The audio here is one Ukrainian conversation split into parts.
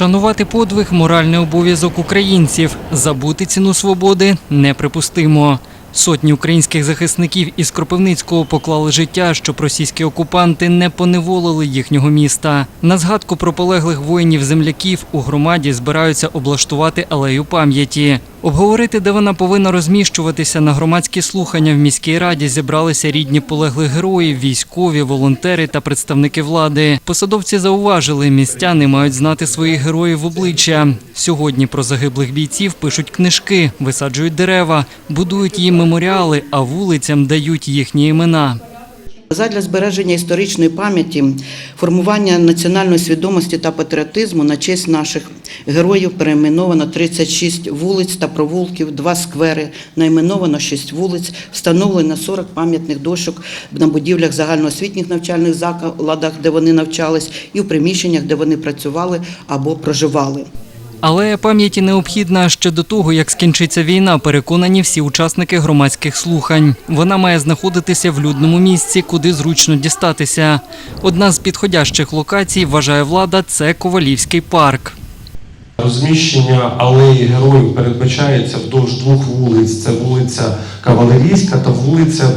Шанувати подвиг моральний обов'язок українців. Забути ціну свободи неприпустимо. Сотні українських захисників із Кропивницького поклали життя, щоб російські окупанти не поневолили їхнього міста. На згадку про полеглих воїнів-земляків у громаді збираються облаштувати алею пам'яті. Обговорити, де вона повинна розміщуватися на громадські слухання в міській раді зібралися рідні полеглих героїв, військові, волонтери та представники влади. Посадовці зауважили, містяни мають знати своїх героїв в обличчя. Сьогодні про загиблих бійців пишуть книжки, висаджують дерева, будують їм меморіали, а вулицям дають їхні імена. Задля збереження історичної пам'яті, формування національної свідомості та патріотизму на честь наших героїв перейменовано 36 вулиць та провулків, два сквери, найменовано 6 вулиць, встановлено 40 пам'ятних дошок на будівлях загальноосвітніх навчальних закладах, де вони навчались, і в приміщеннях, де вони працювали або проживали. Але пам'яті необхідна ще до того, як скінчиться війна, переконані всі учасники громадських слухань. Вона має знаходитися в людному місці, куди зручно дістатися. Одна з підходящих локацій, вважає влада, це Ковалівський парк. Розміщення алеї героїв передбачається вдовж двох вулиць: це вулиця Кавалерійська та вулиця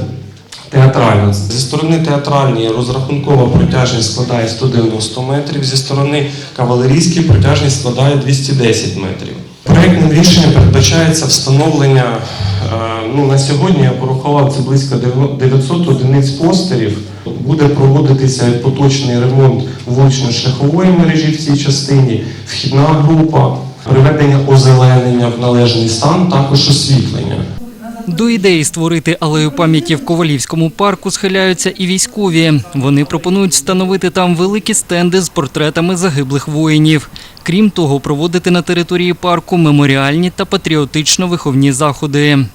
Театральна. Зі сторони театральної розрахункова протяжність складає 190 метрів, зі сторони кавалерійської протяжність складає 210 метрів. Проєктним рішенням передбачається встановлення е, ну, на сьогодні я порахував це близько 900 одиниць постерів. Буде проводитися поточний ремонт вулично-шляхової мережі в цій частині, вхідна група, приведення озеленення в належний стан, також освітлення. До ідеї створити алею пам'яті в Ковалівському парку схиляються і військові. Вони пропонують встановити там великі стенди з портретами загиблих воїнів. Крім того, проводити на території парку меморіальні та патріотично-виховні заходи.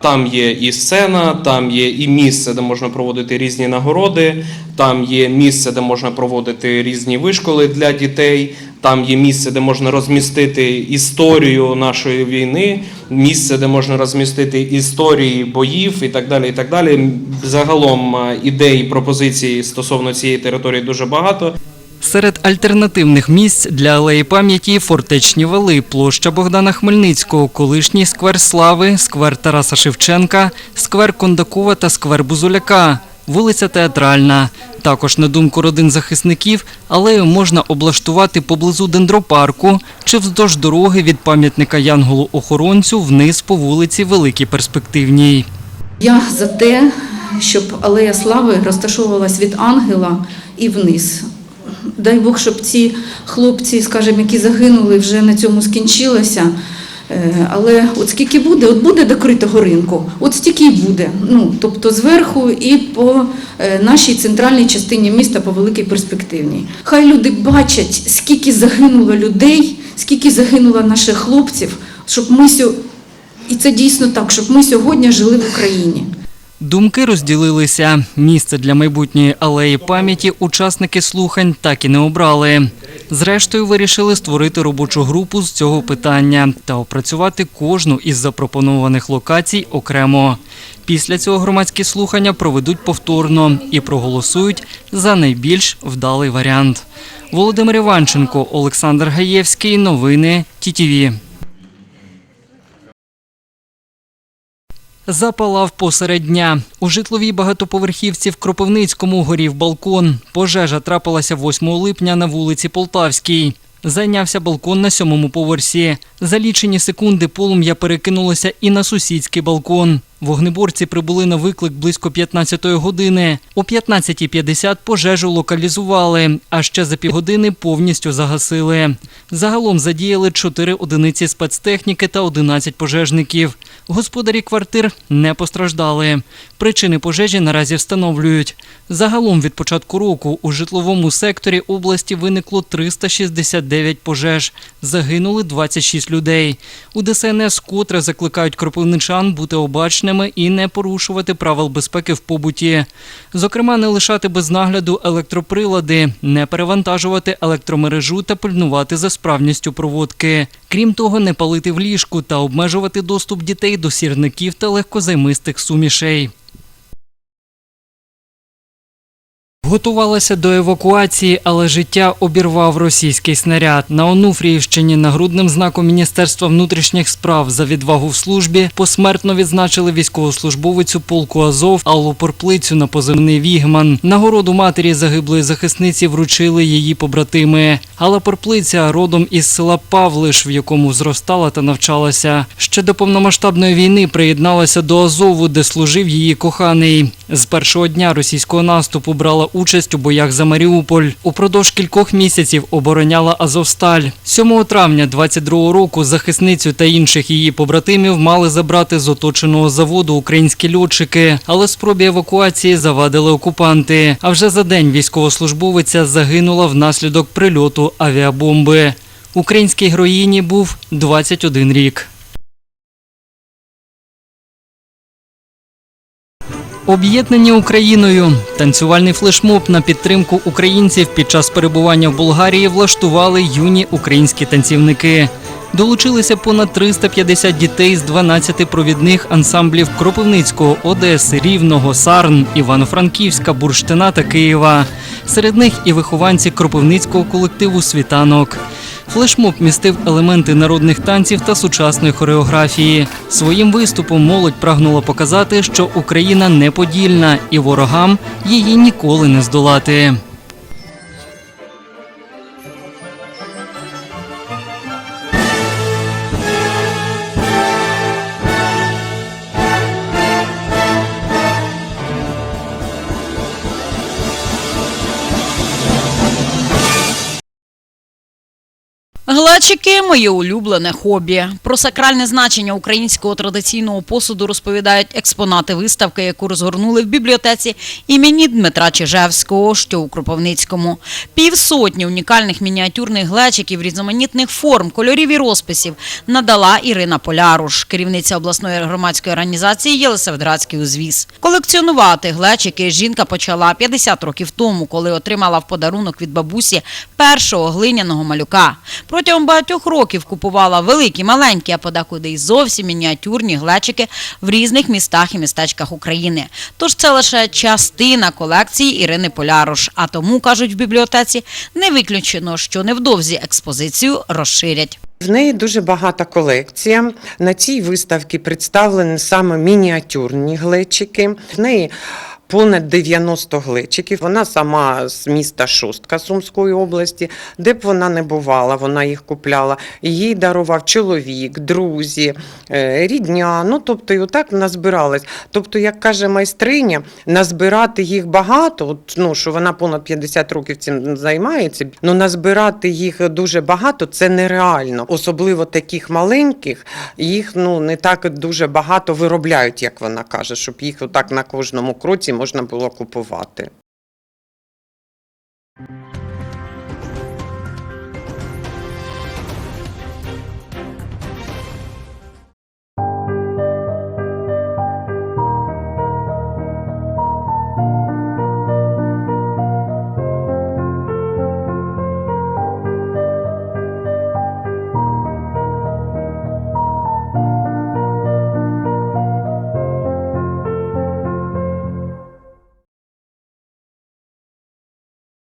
Там є і сцена, там є і місце, де можна проводити різні нагороди, там є місце, де можна проводити різні вишколи для дітей, там є місце, де можна розмістити історію нашої війни, місце, де можна розмістити історії боїв і так далі. І так далі. Загалом е, ідей пропозицій стосовно цієї території дуже багато. Серед альтернативних місць для алеї пам'яті фортечні вали, площа Богдана Хмельницького, колишній сквер Слави, сквер Тараса Шевченка, сквер Кондакова та сквер Бузуляка, вулиця Театральна. Також, на думку родин захисників, алею можна облаштувати поблизу дендропарку чи вздовж дороги від пам'ятника Янголу-охоронцю вниз по вулиці Великій Перспективній. Я за те, щоб алея слави розташовувалась від ангела і вниз. Дай Бог, щоб ці хлопці, скажімо, які загинули, вже на цьому скінчилося. Е, Але от скільки буде, от буде докритого ринку, от стільки й буде. Ну, тобто зверху і по е, нашій центральній частині міста по великій перспективній. Хай люди бачать, скільки загинуло людей, скільки загинуло наших хлопців, щоб ми сьогодні, і це дійсно так, щоб ми сьогодні жили в Україні. Думки розділилися. Місце для майбутньої алеї пам'яті учасники слухань так і не обрали. Зрештою, вирішили створити робочу групу з цього питання та опрацювати кожну із запропонованих локацій окремо. Після цього громадські слухання проведуть повторно і проголосують за найбільш вдалий варіант. Володимир Іванченко, Олександр Гаєвський. Новини ТІТІВІ. Запалав посеред дня. У житловій багатоповерхівці в Кропивницькому горів балкон. Пожежа трапилася 8 липня на вулиці Полтавській. Зайнявся балкон на сьомому поверсі. За лічені секунди полум'я перекинулося і на сусідський балкон. Вогнеборці прибули на виклик близько 15-ї години. О 15.50 пожежу локалізували, а ще за півгодини повністю загасили. Загалом задіяли 4 одиниці спецтехніки та 11 пожежників. Господарі квартир не постраждали. Причини пожежі наразі встановлюють. Загалом від початку року у житловому секторі області виникло 369 пожеж. Загинули 26 людей. У ДСНС котре закликають кропивничан бути обачними і не порушувати правил безпеки в побуті. Зокрема, не лишати без нагляду електроприлади, не перевантажувати електромережу та пильнувати за справністю проводки. Крім того, не палити в ліжку та обмежувати доступ дітей до сірників та легкозаймистих сумішей. Готувалася до евакуації, але життя обірвав російський снаряд. На Онуфріївщині нагрудним знаком Міністерства внутрішніх справ за відвагу в службі посмертно відзначили військовослужбовицю полку Азов Аллу Порплицю на позивний Вігман. Нагороду матері загиблої захисниці вручили її побратими. Алла Порплиця родом із села Павлиш, в якому зростала та навчалася. Ще до повномасштабної війни приєдналася до Азову, де служив її коханий. З першого дня російського наступу брала участь у боях за Маріуполь. Упродовж кількох місяців обороняла Азовсталь. 7 травня 22 року захисницю та інших її побратимів мали забрати з оточеного заводу українські льотчики, але спробі евакуації завадили окупанти. А вже за день військовослужбовиця загинула внаслідок прильоту авіабомби. Українській героїні був 21 рік. Об'єднані Україною танцювальний флешмоб на підтримку українців під час перебування в Болгарії влаштували юні українські танцівники. Долучилися понад 350 дітей з 12 провідних ансамблів Кропивницького, Одеси, Рівного, Сарн, Івано-Франківська, Бурштина та Києва. Серед них і вихованці Кропивницького колективу Світанок. Флешмоб містив елементи народних танців та сучасної хореографії. Своїм виступом молодь прагнула показати, що Україна неподільна і ворогам її ніколи не здолати. Глечики моє улюблене хобі. Про сакральне значення українського традиційного посуду розповідають експонати виставки, яку розгорнули в бібліотеці імені Дмитра Чижевського, що у Кропивницькому. Півсотні унікальних мініатюрних глечиків різноманітних форм, кольорів і розписів надала Ірина Поляруш, керівниця обласної громадської організації Єлисаветградський узвіз. Колекціонувати глечики жінка почала 50 років тому, коли отримала в подарунок від бабусі першого глиняного малюка. Протягом багатьох років купувала великі, маленькі, а подекуди й зовсім мініатюрні глечики в різних містах і містечках України. Тож це лише частина колекції Ірини Поляруш. А тому кажуть в бібліотеці, не виключено, що невдовзі експозицію розширять. В неї дуже багата колекція. На цій виставці представлені саме мініатюрні глечики. В неї понад 90 глечиків. Вона сама з міста Шостка Сумської області, де б вона не бувала, вона їх купляла. Їй дарував чоловік, друзі, е, рідня. Ну тобто, і отак назбиралась. Тобто, як каже майстриня, назбирати їх багато, от, ну що вона понад 50 років цим займається. Ну назбирати їх дуже багато це нереально. Особливо таких маленьких, їх ну не так дуже багато виробляють, як вона каже, щоб їх отак на кожному кроці можна було купувати.